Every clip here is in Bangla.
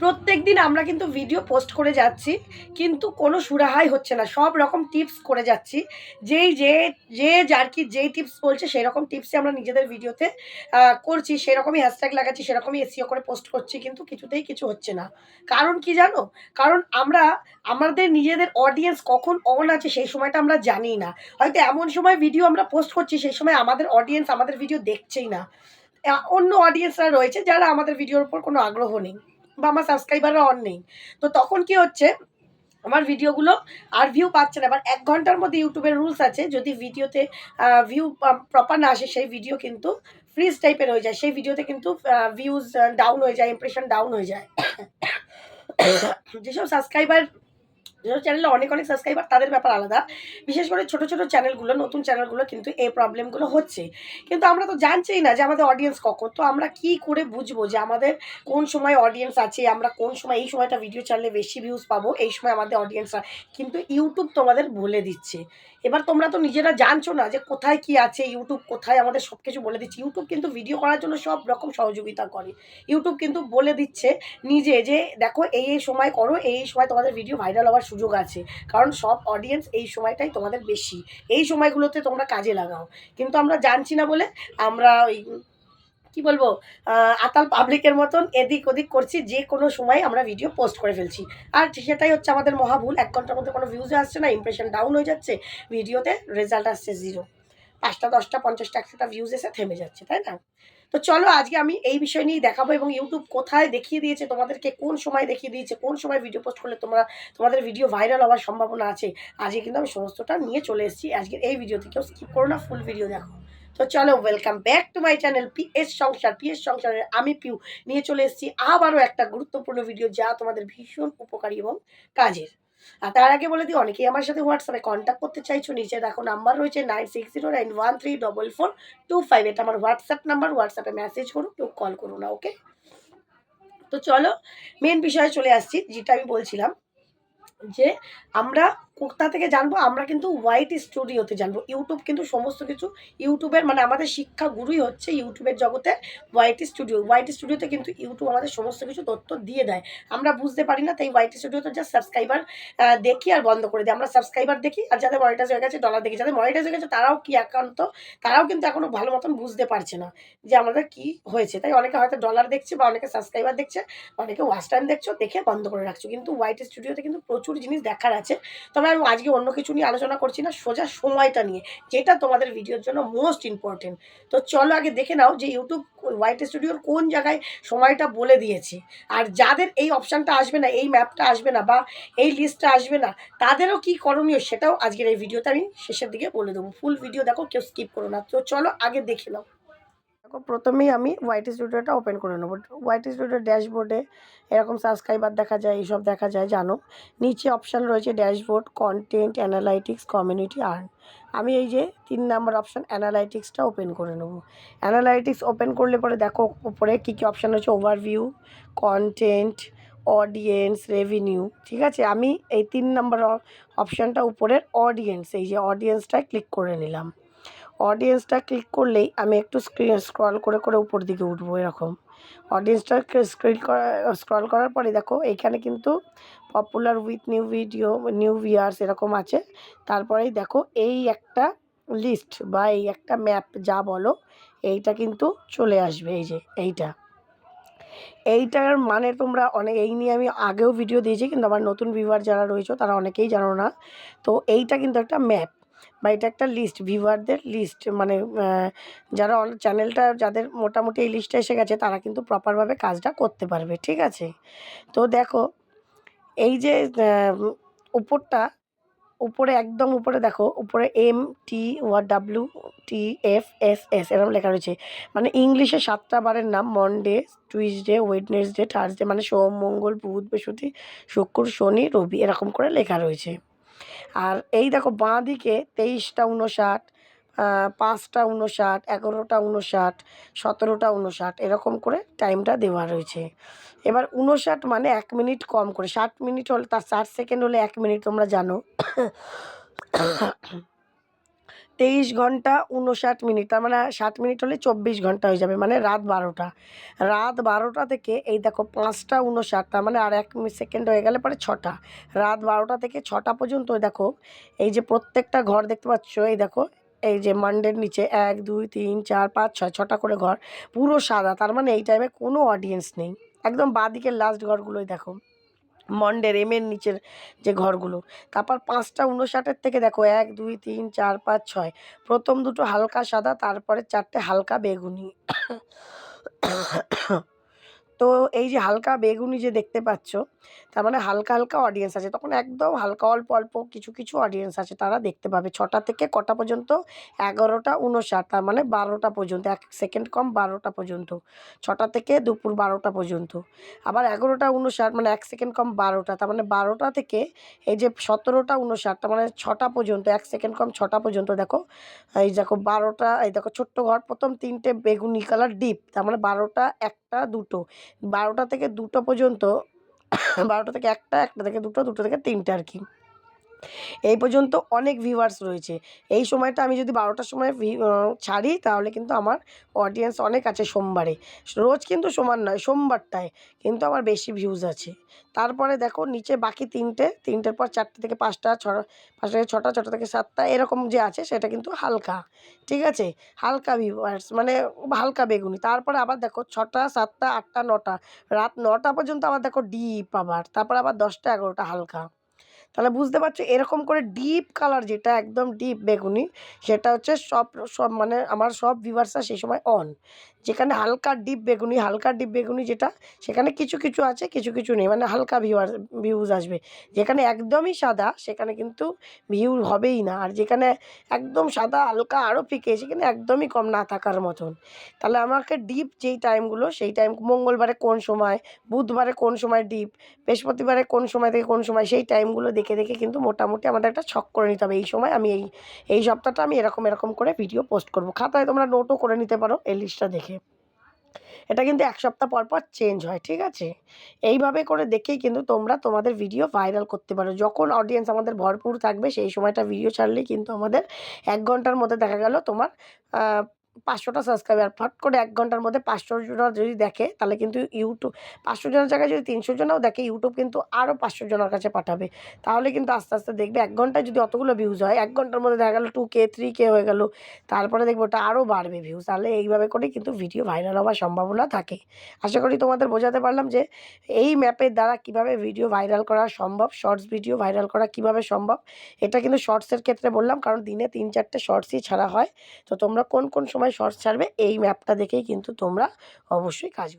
প্রত্যেক দিন আমরা কিন্তু ভিডিও পোস্ট করে যাচ্ছি, কিন্তু কোনো সুরাহাই হচ্ছে না। সব রকম টিপস করে যাচ্ছি। যেই যে যে যার কি যেই টিপস বলছে সেই রকম টিপসই আমরা নিজেদের ভিডিওতে করছি। সেরকমই হ্যাশট্যাগ লাগাচ্ছি, সেরকমই এসিও করে পোস্ট করছি, কিন্তু কিছুতেই কিছু হচ্ছে না। কারণ কি জানো? কারণ আমরা, আমাদের নিজেদের অডিয়েন্স কখন অন আছে, সেই সময়টা আমরা জানি না। হয়তো এমন সময় ভিডিও আমরা পোস্ট করছি, সেই সময় আমাদের অডিয়েন্স আমাদের ভিডিও দেখছেই না। অন্য অডিয়েন্সরা রয়েছে যারা আমাদের ভিডিওর উপর কোনো আগ্রহ নেই। বা আমার সাবস্ক্রাইবার অন নেই। তো তখন কি হচ্ছে, আমার ভিডিওগুলো আর ভিউ পাচ্ছে না। এবার এক ঘণ্টার মধ্যে ইউটিউবের রুলস আছে, যদি ভিডিওতে ভিউ প্রপার না আসে, সেই ভিডিও কিন্তু ফ্রিজ টাইপের হয়ে যায়। সেই ভিডিওতে কিন্তু ভিউজ ডাউন হয়ে যায় ইমপ্রেশন ডাউন হয়ে যায়। যেসব সাবস্ক্রাইবার চ্যানেলে অনেক অনেক সাবস্ক্রাইবার তাদের ব্যাপার আলাদা। বিশেষ করে ছোট ছোট চ্যানেলগুলো নতুন চ্যানেলগুলো কিন্তু এই প্রবলেমগুলো হচ্ছে। কিন্তু আমরা তো জানছেই না যে আমাদের অডিয়েন্স কখন। তো আমরা কি করে বুঝব যে আমাদের কোন সময় অডিয়েন্স আছে, আমরা কোন সময় এই সময়টা ভিডিও চ্যানেলে বেশি ভিউজ পাবো, এই সময় আমাদের অডিয়েন্সরা কিন্তু ইউটিউব তোমাদের বলে দিচ্ছে। এবার তোমরা তো নিজেরা জানছো না যে কোথায় কি আছে ইউটিউব কোথায় আমাদের সব কিছু বলে দিচ্ছে। ইউটিউব কিন্তু ভিডিও করার জন্য সব রকম সহযোগিতা করে। ইউটিউব কিন্তু বলে দিচ্ছে নিজে যে, দেখো এই এই সময় করো, এই সময় তোমাদের ভিডিও ভাইরাল হওয়ার সুযোগ আছে। কারণ সব অডিয়েন্স এই সময়টাই তোমাদের বেশি। এই সময়গুলোতে তোমরা কাজে লাগাও। কিন্তু আমরা জানছি না বলে আমরা ওই কি বলব আতাল পাবলিকের মতন এদিক ওদিক করছি। যে কোনো সময় আমরা ভিডিও পোস্ট করে ফেলছি। আর সেটাই হচ্ছে আমাদের মহাভুল। এক ঘণ্টার মধ্যে কোনো ভিউজে আসছে না ইমপ্রেশন ডাউন হয়ে যাচ্ছে ভিডিওতে রেজাল্ট আসছে জিরো পাঁচটা, দশটা, পঞ্চাশটা, একশোটা ভিউজ এসে থেমে যাচ্ছে, তাই না? তো চলো আজকে আমি এই বিষয় নিয়েই দেখাবো এবং ইউটিউব কোথায় দেখিয়ে দিয়েছে, তোমাদেরকে কোন সময় দেখিয়ে দিয়েছে, কোন সময় ভিডিও পোস্ট করলে তোমরা, তোমাদের ভিডিও ভাইরাল হওয়ার সম্ভাবনা আছে, আজকে কিন্তু আমি সমস্তটা নিয়ে চলে এসেছি। আজকের এই ভিডিও থেকেও স্কিপ করো না ফুল ভিডিও দেখো। তো চলো welcome back to my channel P S Sansar P S সংসারের আমি পিউ নিয়ে চলে এসেছি আবারও একটা গুরুত্বপূর্ণ ভিডিও যা তোমাদের ভীষণ উপকারী এবং কাজের। আর তার আগে বলে দিই, অনেকেই আমার সাথে হোয়াটসঅ্যাপে কন্ট্যাক্ট করতে চাইছো নিচে দেখো নাম্বার রয়েছে nine six zero nine one three double four two five এটা আমার হোয়াটসঅ্যাপ নাম্বার হোয়াটসঅ্যাপে মেসেজ করুন কেউ কল করো না ওকে তো চলো মেন বিষয়ে চলে আসছি, যেটা আমি বলছিলাম যে আমরা কোথা থেকে জানব? আমরা কিন্তু হোয়াইট স্টুডিওতে জানব। ইউটিউব কিন্তু সমস্ত কিছু ইউটিউবের মানে আমাদের শিক্ষা গুরুই হচ্ছে ইউটিউবের জগতে হোয়াইট স্টুডিও হোয়াইট স্টুডিওতে কিন্তু ইউটিউব আমাদের সমস্ত কিছু তথ্য দিয়ে দেয়। আমরা বুঝতে পারি না, তাই হোয়াইট স্টুডিওতে যা সাবস্ক্রাইবার দেখি আর বন্ধ করে দিই। আমরা সাবস্ক্রাইবার দেখি আর যাদের মনিটাইজ হয়ে গেছে ডলার দেখি। যাদের মনিটাইজ হয়ে গেছে, তারাও কি একান্ত তারাও কিন্তু এখনও ভালো মতন বুঝতে পারছে না যে আমাদের কি হয়েছে। তাই অনেকে হয়তো ডলার দেখছে বা অনেকে সাবস্ক্রাইবার দেখছে, অনেকে ওয়াচ টাইম দেখছ, দেখে বন্ধ করে রাখছো। কিন্তু হোয়াইট স্টুডিওতে কিন্তু প্রচুর জিনিস দেখার আছে। তবে আমি আজকে অন্য কিছু নিয়ে আলোচনা করছি না, সোজা সময়টা নিয়ে, যেটা তোমাদের ভিডিওর জন্য মোস্ট ইম্পর্টেন্ট তো চলো আগে দেখে নাও যে ইউটিউব হোয়াইট স্টুডিওর কোন জায়গায় সময়টা বলে দিয়েছে। আর যাদের এই অপশানটা আসবে না, এই ম্যাপটা আসবে না বা এই লিস্টটা আসবে না, তাদেরও কি করণীয় সেটাও আজকের এই ভিডিওতে আমি শেষের দিকে বলে দেবো। ফুল ভিডিও দেখো, কেউ স্কিপ করো না। তো চলো আগে দেখে নাও। প্রথমেই আমি হোয়াইট স্টুডিওটা ওপেন করে নেব। হোয়াইট স্টুডিওর ড্যাশবোর্ডে এরকম সাবস্ক্রাইবার দেখা যায়, এইসব দেখা যায়, জানো? নিচে অপশান রয়েছে dashboard content analytics community earn আমি এই যে তিন নাম্বার অপশান অ্যানালাইটিক্সটা ওপেন করে নেব। অ্যানালাইটিক্স ওপেন করলে পরে দেখো, উপরে কী কী অপশান রয়েছে? ওভারভিউ কন্টেন্ট অডিয়েন্স রেভিনিউ ঠিক আছে? আমি এই তিন নাম্বার অপশানটা উপরের অডিয়েন্স এই যে অডিয়েন্সটায় ক্লিক করে নিলাম। অডিয়েন্সটা ক্লিক করলেই আমি একটু স্ক্রিন স্ক্রল করে করে উপর দিকে উঠবো এরকম। অডিয়েন্সটা স্ক্রিন করা স্ক্রল করার পরে দেখো, এখানে কিন্তু popular with new video new viewers এরকম আছে। তারপরেই দেখো, এই একটা লিস্ট বা এই একটা ম্যাপ যা বলো, এইটা কিন্তু চলে আসবে, এই যে এইটা। এইটার মানে তোমরা অনেক, এই নিয়ে আমি আগেও ভিডিও দিয়েছি, কিন্তু আমার নতুন ভিউয়ার যারা রয়েছে, তারা অনেকেই জানো না। তো এইটা কিন্তু একটা ম্যাপ বা এটা একটা লিস্ট ভিউয়ারদের লিস্ট মানে যারা চ্যানেলটা যাদের মোটামুটি এই লিস্টটা এসে গেছে, তারা কিন্তু প্রপারভাবে কাজটা করতে পারবে, ঠিক আছে? তো দেখো, এই যে উপরটা, উপরে, একদম উপরে দেখো, উপরে এম টি ওয়া W T F S S এরকম লেখা রয়েছে। মানে ইংলিশে সাতটা বারের নাম মনডে টুইসডে ওয়েডনেসডে থার্সডে মানে সোম, মঙ্গল, বুধ, বৃহস্পতি, শুক্র, শনি, রবি, এরকম করে লেখা রয়েছে। আর এই দেখো বাঁ দিকে তেইশটা উনষাট পাঁচটা উনষাট এগারোটা উনষাট সতেরোটা উনষাট এরকম করে টাইমটা দেওয়া রয়েছে। এবার উনষাট মানে এক মিনিট কম করে, ষাট মিনিট হলে, তার ষাট সেকেন্ড হলে এক মিনিট, তোমরা জানো। তেইশ ঘণ্টা উনষাট মিনিট, তার মানে ষাট মিনিট হলে চব্বিশ ঘণ্টা হয়ে যাবে মানে রাত বারোটা। রাত বারোটা থেকে, এই দেখো পাঁচটা উনষাট তার মানে আর এক সেকেন্ড হয়ে গেলে পরে ছটা। রাত বারোটা থেকে ছটা পর্যন্ত দেখো, এই যে প্রত্যেকটা ঘর দেখতে পাচ্ছ, এই দেখো, এই যে মান্ডের নিচে, এক, দুই, তিন, চার, পাঁচ, ছয়, ছটা করে ঘর, পুরো সাদা, তার মানে এই টাইমে কোনো অডিয়েন্স নেই। একদম বাঁদিকের লাস্ট ঘরগুলোই দেখো। মন্ডের, এমের নিচের যে ঘরগুলো। তারপর পাঁচটা উনষাটের থেকে দেখো, এক, দুই, তিন, চার, পাঁচ, ছয়। প্রথম দুটো হালকা সাদা, তারপরে চারটে হালকা বেগুনি। তো এই যে হালকা বেগুনি যে দেখতে পাচ্ছ তার মানে হালকা হালকা অডিয়েন্স আছে। তখন একদম হালকা, অল্প অল্প কিছু কিছু অডিয়েন্স আছে তারা দেখতে পাবে। ছটা থেকে কটা পর্যন্ত? এগারোটা উনষাট তার মানে বারোটা পর্যন্ত। এক সেকেন্ড কম, বারোটা পর্যন্ত। ছটা থেকে দুপুর বারোটা পর্যন্ত। আবার এগারোটা উনষাট মানে এক সেকেন্ড কম, বারোটা। তার মানে বারোটা থেকে এই যে সতেরোটা উনষাট তার মানে ছটা পর্যন্ত, এক সেকেন্ড কম, ছটা পর্যন্ত দেখো। এই দেখো বারোটা, এই দেখো ছোট্ট ঘর, প্রথম তিনটে বেগুনি কালার ডিপ তার মানে বারোটা, একটা, দুটো। বারোটা থেকে দুটো পর্যন্ত বারোটা থেকে একটা একটা থেকে দুটো দুটো থেকে তিনটে আর কি। এই পর্যন্ত অনেক ভিউয়ার্স রয়েছে। এই সময়টা আমি যদি বারোটার সময় ছাড়ি, তাহলে কিন্তু আমার অডিয়েন্স অনেক আছে সোমবারে। রোজ কিন্তু সমান নয়, সোমবারটায় কিন্তু আমার বেশি ভিউজ আছে। তারপরে দেখো, নিচে বাকি তিনটে, তিনটের পর চারটে থেকে পাঁচটা, ছ, পাঁচটা থেকে ছটা ছটা থেকে সাতটা, এরকম যে আছে, সেটা কিন্তু হালকা। ঠিক আছে? হালকা ভিউয়ার্স মানে হালকা বেগুনি। তারপরে আবার দেখো, ছটা, সাতটা, আটটা, নটা। রাত নটা পর্যন্ত আবার দেখো ডিপ আবার। তারপর আবার দশটা, এগারোটা হালকা। তাহলে বুঝতে পারছ, এরকম করে ডিপ কালার যেটা একদম ডিপ বেগুনি, সেটা হচ্ছে সব সব মানে আমার সব ভিউয়ার্সরা সেই সময় অন যেখানে হালকা ডিপ বেগুনি, হালকা ডিপ বেগুনি যেটা, সেখানে কিছু কিছু আছে, কিছু কিছু নেই মানে হালকা ভিউয়ার ভিউজ আসবে। যেখানে একদমই সাদা, সেখানে কিন্তু ভিউ হবেই না। আর যেখানে একদম সাদা, হালকা আরও ফিকে, সেখানে একদমই কম না থাকার মতন। তাহলে আমাকে ডিপ যেই টাইমগুলো সেই টাইম মঙ্গলবারে কোন সময়, বুধবারে কোন সময় ডিপ বৃহস্পতিবারে কোন সময় থেকে কোন সময়, সেই টাইমগুলো দেখে দেখে কিন্তু মোটামুটি আমাদের একটা ছক করে নিতে হবে। এই সময় আমি এই এই সপ্তাহটা আমি এরকম এরকম করে ভিডিও পোস্ট করব। খাতায় তোমরা নোটও করে নিতে পারো এই লিস্টটা দেখে। এটা কিন্তু এক সপ্তাহ পর পর চেঞ্জ হয়, ঠিক আছে? এইভাবে করে দেখেই কিন্তু তোমরা তোমাদের ভিডিও ভাইরাল করতে পারো। যখন অডিয়েন্স আমাদের ভরপুর থাকবে, সেই সময়টা ভিডিও ছাড়লেই কিন্তু আমাদের এক ঘণ্টার মধ্যে দেখা গেল তোমার পাঁচশোটা সাবস্ক্রাইবার ফট করে এক ঘণ্টার মধ্যে পাঁচশো জন যদি দেখে, তাহলে কিন্তু ইউটিউব পাঁচশো জনের জায়গায় যদি তিনশো জনও দেখে ইউটিউব কিন্তু আরও পাঁচশো জনের কাছে পাঠাবে। তাহলে কিন্তু আস্তে আস্তে দেখবে এক ঘন্টায় যদি অতগুলো ভিউজ হয়, এক ঘণ্টার মধ্যে দেখা গেলো টু কে থ্রি কে হয়ে গেলো। তারপরে দেখব ওটা আরও বাড়বে ভিউজ তাহলে এইভাবে করে কিন্তু ভিডিও ভাইরাল হওয়ার সম্ভাবনা থাকে। আশা করি তোমাদের বোঝাতে পারলাম যে এই ম্যাপের দ্বারা কীভাবে ভিডিও ভাইরাল করা সম্ভব শর্টস ভিডিও ভাইরাল করা কীভাবে সম্ভব, এটা কিন্তু শর্টসের ক্ষেত্রে বললাম। কারণ দিনে তিন চারটে শর্টসই ছাড়া হয়। তো তোমরা কোন কোন সময় শর্টস ছাড়বে, এই ম্যাপটা দেখেই কিন্তু তোমরা অবশ্যই কাজ।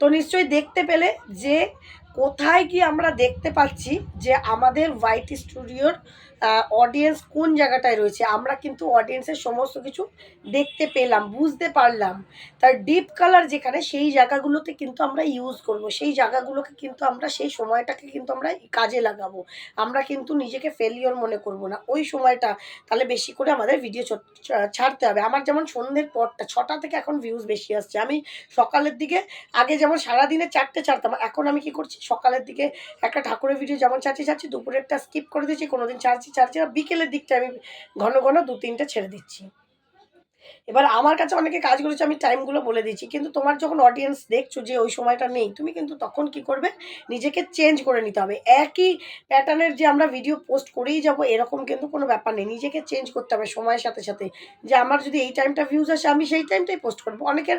তো নিশ্চয়ই দেখতে পেলে যে কোথায় কি আমরা দেখতে পাচ্ছি যে আমাদের হোয়াইট স্টুডিওর অডিয়েন্স কোন জায়গাটায় রয়েছে? আমরা কিন্তু অডিয়েন্সের সমস্ত কিছু দেখতে পেলাম, বুঝতে পারলাম। তার ডিপ কালার যেখানে, সেই জায়গাগুলোতে কিন্তু আমরা ইউজ করব। সেই জায়গাগুলোকে কিন্তু আমরা, সেই সময়টাকে কিন্তু আমরা কাজে লাগাবো। আমরা কিন্তু নিজেকে ফেলিওর মনে করব না। ওই সময়টা, তাহলে বেশি করে আমাদের ভিডিও ছাড়তে হবে। আমার যেমন সন্ধ্যের পরটা, ছটা থেকে এখন ভিউজ বেশি আসছে। আমি সকালের দিকে, আগে যেমন সারাদিনে চারটে ছাড়তাম, এখন আমি কি করছি? সকালের দিকে একটা ঠাকুরের ভিডিও যেমন ছাড়ছি ছাড়ছি, দুপুরেরটা স্কিপ করে দিচ্ছি কোনোদিন ছাড়ছি ছাড়ছি আর বিকেলের দিকটা আমি ঘন ঘন দু তিনটে ছেড়ে দিচ্ছি। এবার আমার কাছে অনেকে কাজ করেছে, আমি টাইমগুলো বলে দিচ্ছি। কিন্তু তোমার যখন অডিয়েন্স দেখছ যে ওই সময়টা নেই, তুমি কিন্তু তখন কি করবে? নিজেকে চেঞ্জ করে নিতে হবে। একই প্যাটার্নের যে আমরা ভিডিও পোস্ট করেই যাব, এরকম কিন্তু কোনো ব্যাপার নেই। নিজেকে চেঞ্জ করতে হবে সময়ের সাথে সাথে। যে আমার যদি এই টাইমটা ভিউজ আসে, আমি সেই টাইমটাই পোস্ট করব। অনেকের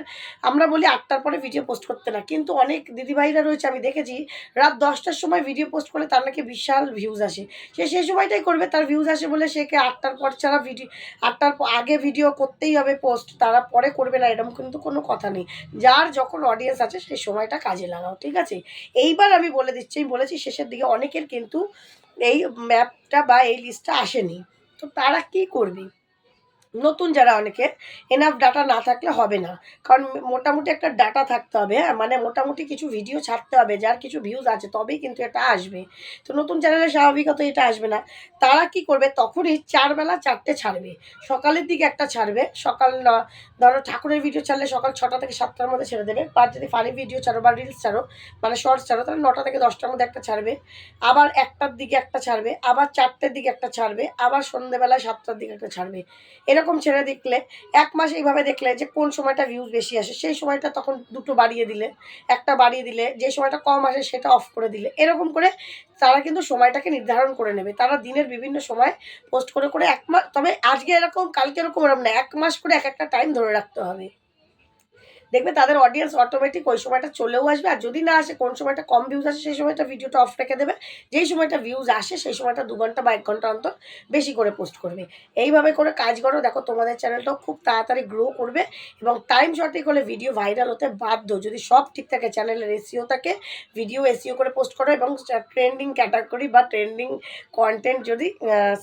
আমরা বলি আটটার পরে ভিডিও পোস্ট করতে না। কিন্তু অনেক দিদিভাইরা রয়েছে, আমি দেখেছি, রাত দশটার সময় ভিডিও পোস্ট করলে তার নাকি বিশাল ভিউজ আসে। সে সেই সময়টাই করবে, তার ভিউজ আসে বলে সে কে আটটার পর ছাড়া ভিডিও আটটার আগে ভিডিও করতেই হবে পোস্ট তারা পরে করবে না, এরকম কিন্তু কোনো কথা নেই। যার যখন অডিয়েন্স আছে, সেই সময়টা কাজে লাগাও, ঠিক আছে? এইবার আমি বলে দিচ্ছি, আমি বলেছি শেষের দিকে অনেকের কিন্তু এই ম্যাপটা বা এই লিস্টটা আসেনি। তো তারা কী করবে? নতুন যারা অনেকে এনাফ ডাটা না থাকলে হবে না। কারণ মোটামুটি একটা ডাটা থাকতে হবে হ্যাঁ? মানে মোটামুটি কিছু ভিডিও ছাড়তে হবে, যার কিছু ভিউজ আছে, তবেই কিন্তু এটা আসবে। তো নতুন চ্যানেলে স্বাভাবিকত এটা আসবে না। তারা কি করবে? তখনই চারবেলা চারটে ছাড়বে। সকালের দিকে একটা ছাড়বে। সকাল ধরো ঠাকুরের ভিডিও ছাড়লে সকাল ছটা থেকে সাতটার মধ্যে ছেড়ে দেবে। বা যদি ফানি ভিডিও ছাড়ো বা রিলস ছাড়ো মানে শর্টস ছাড়ো, তাহলে নটা থেকে দশটার মধ্যে একটা ছাড়বে। আবার একটার দিকে একটা ছাড়বে। আবার চারটের দিকে একটা ছাড়বে। আবার সন্ধ্যেবেলায় সাতটার দিকে একটা ছাড়বে। এরকম ছেড়ে দেখলে, এক মাস এইভাবে দেখলে যে কোন সময়টা ভিউজ বেশি আসে, সেই সময়টা তখন দুটো বাড়িয়ে দিলে, একটা বাড়িয়ে দিলে, যে সময়টা কম আসে সেটা অফ করে দিলে। এরকম করে তারা কিন্তু সময়টাকে নির্ধারণ করে নেবে। তারা দিনের বিভিন্ন সময় পোস্ট করে করে এক মাস তবে আজকে এরকম, কালকে এরকম এরকম না, এক মাস করে এক একটা টাইম ধরে রাখতে হবে। দেখবে তাদের অডিয়েন্স অটোমেটিক ওই সময়টা চলেও আসবে। আর যদি না আসে, কোন সময়টা কম ভিউজ আসে, সেই সময়টা ভিডিওটা অফ রেখে দেবে। যেই সময়টা ভিউজ আসে, সেই সময়টা দু ঘণ্টা বা এক ঘণ্টা অন্তর বেশি করে পোস্ট করবে। এইভাবে করে কাজ করো। দেখো তোমাদের চ্যানেলটাও খুব তাড়াতাড়ি গ্রো করবে এবং টাইম সঠিক হলে ভিডিও ভাইরাল হতে বাধ্য। যদি সব ঠিক থাকে চ্যানেলের এসিও থাকে ভিডিও এসিও করে পোস্ট করো এবং ট্রেন্ডিং ক্যাটাগরি বা ট্রেন্ডিং কন্টেন্ট যদি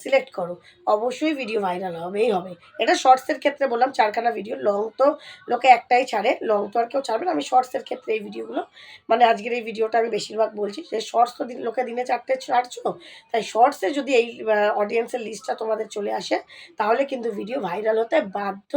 সিলেক্ট করো, অবশ্যই ভিডিও ভাইরাল হবেই হবে। এটা শর্টসের ক্ষেত্রে বললাম, চারখানা ভিডিও লং তো লোকে একটাই ছাড়ে। লং তো আর কেউ ছাড়বে না। আমি শর্টসের ক্ষেত্রে এই ভিডিওগুলো মানে আজকের এই ভিডিওটা আমি বেশিরভাগ বলছি যে শর্টস তো লোকে দিনে চারটে ছাড়ছো, তাই শর্টসে যদি এই অডিয়েন্সের লিস্টটা তোমাদের চলে আসে, তাহলে কিন্তু ভিডিও ভাইরাল হতে বাধ্য,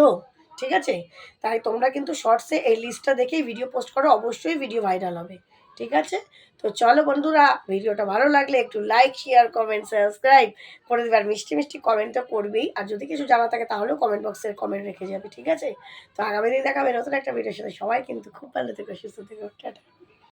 ঠিক আছে? তাই তোমরা কিন্তু শর্টসে এই লিস্টটা দেখেই ভিডিও পোস্ট করো, অবশ্যই ভিডিও ভাইরাল হবে। ঠিক আছে? তো চলো বন্ধুরা, ভিডিওটা ভালো লাগলে একটু লাইক শেয়ার কমেন্ট সাবস্ক্রাইব করে দেবে। আর মিষ্টি মিষ্টি কমেন্টও করবেই। আর যদি কিছু জানা থাকে, তাহলেও কমেন্ট বক্সের কমেন্ট রেখে যাবে, ঠিক আছে? তো আগামী দিন দেখাবে নতুন একটা ভিডিওর সাথে। সবাই কিন্তু খুব ভালো থেকে, সুস্থ থেকো। টাটা।